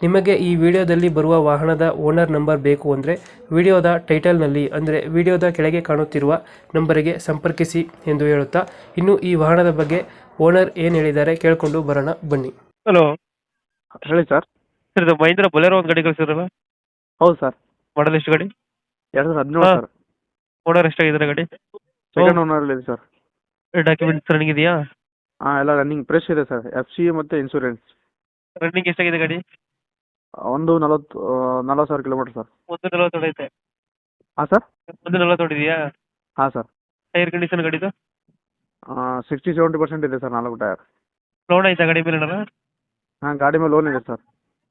ನಿಮಗೆ ಈ ವಿಡಿಯೋದಲ್ಲಿ ಬರುವ ವಾಹನದ ಓನರ್ ನಂಬರ್ ಬೇಕು ಅಂದರೆ ವಿಡಿಯೋದ ಟೈಟಲ್ನಲ್ಲಿ ಅಂದರೆ ವಿಡಿಯೋದ ಕೆಳಗೆ ಕಾಣುತ್ತಿರುವ ನಂಬರಿಗೆ ಸಂಪರ್ಕಿಸಿ ಎಂದು ಹೇಳುತ್ತಾ ಇನ್ನು ಈ ವಾಹನದ ಬಗ್ಗೆ ಓನರ್ ಏನು ಹೇಳಿದ್ದಾರೆ ಕೇಳಿಕೊಂಡು ಬರೋಣ ಬನ್ನಿ. ಹಲೋ. ಹೇಳಿ ಸರ್. ಸರ್ ಇದು ಮಹೇಂದ್ರ ಬೊಲೆರೋ ಒಂದು ಗಾಡಿ ಕಳಿಸಿದ್ರಲ್ಲ? ಹೌದು ಸರ್. ಮಾಡಲ್ ಎಷ್ಟು ಗಾಡಿ? ಎರಡು ಸಾವಿರದ ಹದಿನೇಳು. ಸರ್. ಓನರ್ ಎಷ್ಟಾಗಿದ್ದಾರೆ ಗಾಡಿ? ಸೆಕೆಂಡ್ ಓನರಲ್ಲಿ ಇದೆ ಸರ್. ಡಾಕ್ಯುಮೆಂಟ್ಸ್ ರನ್ನಿಂಗ್ ಇದೆಯಾ? ಹಾಂ ಎಲ್ಲ ರನ್ನಿಂಗ್ ಫ್ರೆಶ್ ಇದೆ ಸರ್. ಎಫ್ ಸಿ ಮತ್ತು ಇನ್ಶೂರೆನ್ಸ್ ರನ್ನಿಂಗ್ ಎಷ್ಟಾಗಿದೆ ಗಾಡಿ? ಒಂದು ನಲವತ್ತು ನಲವತ್ತು ಸಾವಿರ ಕಿಲೋಮೀಟ್ರ್ ಸರ್ ಒಂದು ನಲವತ್ತು ಹೊಡೈತೆ ಹಾಂ ಸರ್ ಒಂದು ನಲವತ್ತು ಹೊಡಿದೆಯಾ? ಹಾಂ ಸರ್ ಟೈರ್ ಕಂಡೀಷನ್ ಗಾಡಿದು? ಸಿಕ್ಸ್ಟಿ ಸೆವೆಂಟಿ ಪರ್ಸೆಂಟ್ ಇದೆ ಸರ್ ನಾಲ್ಕು ಟೈರ್. ಲೋನ್ ಐತೆ ಗಾಡಿ ಮೇಲೆ ಹಾಂ ಗಾಡಿ ಮೇಲೆ ಲೋನ್ ಇದೆ ಸರ್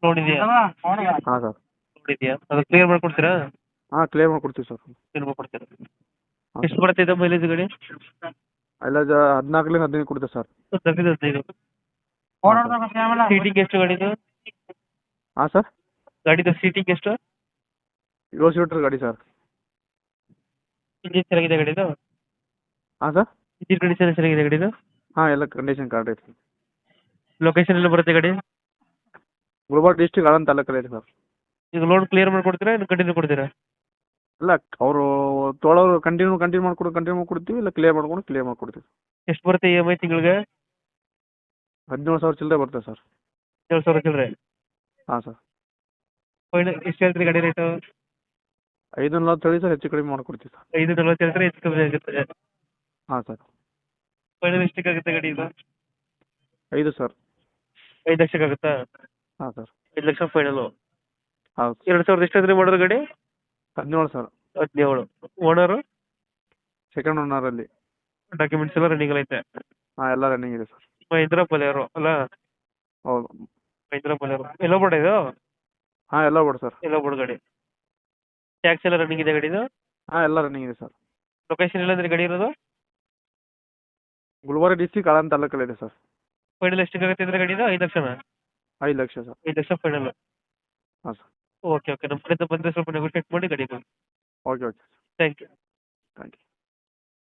ಲೋನ್ ಇದೆಯಾ? ಹಾಂ ಸರ್ ಲೋನ್ ಇದೆಯಾ? ಅದು ಕ್ಲಿಯರ್ ಮಾಡ್ಕೊಡ್ತೀರಾ? ಹಾಂ ಕ್ಲಿಯರ್ ಮಾಡ್ಕೊಡ್ತೀವಿ ಸರ್ ಕ್ಲಿಯರ್ ಮಾಡ್ಕೊಡ್ತೀರಾ? ಎಷ್ಟು ಬರುತ್ತೆ ಇದು ಮೈಲೇಜ್ ಗಾಡಿ? ಎಲ್ಲ ಜ ಹದಿನಾಲ್ಕರಿಂದ ಹದಿನೈದು ಕೊಡ್ತೀವಿ ಸರ್ ಹದಿನೈದು. ಹದಿನೈದು ಸೀಟಿಂಗ್ ಎಷ್ಟು ಗಾಡಿದು ಹಾಂ ಸರ್ ಗಾಡಿದು ಸೀಟಿಂಗ್ ಎಷ್ಟು? ಏಳು ಸೀಟ್ರ್ ಗಾಡಿ ಸರ್ ಇಂಜಿನ್ ಚೆನ್ನಾಗಿದೆ ಗಾಡಿದು? ಹಾಂ ಸರ್ ಇಂಜಿನ್ ಕಂಡೀಷನ್ ಚೆನ್ನಾಗಿದೆ ಗಾಡಿದು? ಹಾಂ ಎಲ್ಲ ಕಂಡೀಷನ್ ಕಾರ್ಡ್ ಐತೆ ಲೊಕೇಶನ್ ಎಲ್ಲ ಬರುತ್ತೆ ಗಾಡಿ? ಗುಲ್ಬರ್ಗ ಡಿಸ್ಟಿಕ್ ಆಳಂದ್ ತಾಲೂಕಲ್ಲಿ ಇದೆ ಸರ್ ಈಗ ಲೋನ್ ಕ್ಲಿಯರ್ ಮಾಡ್ಕೊಡ್ತೀರಾ ಇನ್ನು ಕಂಟಿನ್ಯೂ ಕೊಡ್ತೀರಾ? ಇಲ್ಲ ಅವರು ತೊಳೋರು ಕಂಟಿನ್ಯೂ ಕಂಟಿನ್ಯೂ ಮಾಡ್ಕೊಡು ಕಂಟಿನ್ಯೂ ಮಾಡ್ಕೊಡ್ತೀವಿ ಇಲ್ಲ ಕ್ಲಿಯರ್ ಮಾಡ್ಕೊಂಡು ಕ್ಲಿಯರ್ ಮಾಡ್ಕೊಡ್ತೀವಿ ಎಷ್ಟು ಬರುತ್ತೆ ಇ ಎಂ ಐ ತಿಂಗಳಿಗೆ? ಹದಿನೇಳು ಸಾವಿರ ಚಿಲ್ಲರೆ ಬರುತ್ತೆ ಸರ್ ಏಳು ಸಾವಿರ ಚಿಲ್ಲರೆ. ಹಾಂ ಸರ್. ಫೈನಲ್ ಎಷ್ಟು ಹೇಳ್ತೀರಿ ಗಾಡಿ ರೇಟು? ಐದು ನಲ್ವತ್ತು ಹೇಳಿ ಸರ್ ಹೆಚ್ಚು ಕಡಿಮೆ ಮಾಡ್ಕೊಡ್ತೀವಿ ಸರ್. ಐದು ನಲ್ವತ್ತು ಹೇಳ್ತೀರಿ ಹೆಚ್ಚು ಕಮ್ಮಿ ಆಗುತ್ತೆ ಹಾಂ ಸರ್. ಫೈನಲ್ ಎಷ್ಟಕ್ಕಾಗುತ್ತೆ ಗಾಡಿ ಇದು? ಐದು ಸರ್. ಐದು ಲಕ್ಷಕ್ಕಾಗುತ್ತಾ ಹಾಂ ಸರ್. ಐದು ಲಕ್ಷ ಫೈನಲು. ಹೌದು ಎರಡು ಸಾವಿರದ ಎಷ್ಟು ಅಂದ್ರೆ ಮಾಡೋದು ಗಾಡಿ? ಹದಿನೇಳು ಸರ್. ಹದಿನೇಳು. ಓನರು ಸೆಕೆಂಡ್ ಓನರಲ್ಲಿ ಡಾಕ್ಯುಮೆಂಟ್ಸ್ ಎಲ್ಲ ರನ್ನಿಂಗ್ ಐತೆ. ಹಾಂ ಎಲ್ಲ ರನ್ನಿಂಗ್ ಇದೆ ಸರ್. ಮಹೇಂದ್ರ ಬಲೇರೋ ಅಲ್ಲ? ಹೌದು. ಮಹೇಂದ್ರ ಬಲೇರೋ ಎಲ್ಲೋ ಬೋರ್ಡ್ ಇದು? ಹಾಂ ಎಲ್ಲ ಬಿಡು ಸರ್. ಎಲ್ಲೋ ಬೋರ್ಡ್ ಗಾಡಿ. ಟ್ಯಾಕ್ಸ್ ಎಲ್ಲ ರನ್ನಿಂಗ್ ಇದೆ ಗಾಡಿದು ಹಾಂ ಎಲ್ಲ ರನ್ನಿಂಗ್ ಇದೆ ಸರ್. ಲೊಕೇಶನ್ ಎಲ್ಲಂದ್ರೆ ಗಾಡಿ ಇರೋದು? ಗುಲ್ಬರ್ಗ ಡಿಸ್ಟಿಕ್ ಆಳಂದ್ ತಾಲೂಕಲ್ಲಿ ಇದೆ ಸರ್. ಫೈನಲ್ ಎಷ್ಟಕ್ಕಾಗುತ್ತೆ ಗಾಡಿ ಗಾಡಿದು ಐದು ಲಕ್ಷನ? ಐದು ಲಕ್ಷ ಸರ್. ಐದು ಲಕ್ಷ ಫೈನಲ್ ಹಾಂ ಸರ್. ಓಕೆ ಓಕೆ ನಮ್ಮ ಕಡೆಯಿಂದ ಬಂದರೆ ಸ್ವಲ್ಪ ನೆಗೋಷಿಯೇಟ್ ಮಾಡಿ ಗಾಡಿ okay okay thank you thank you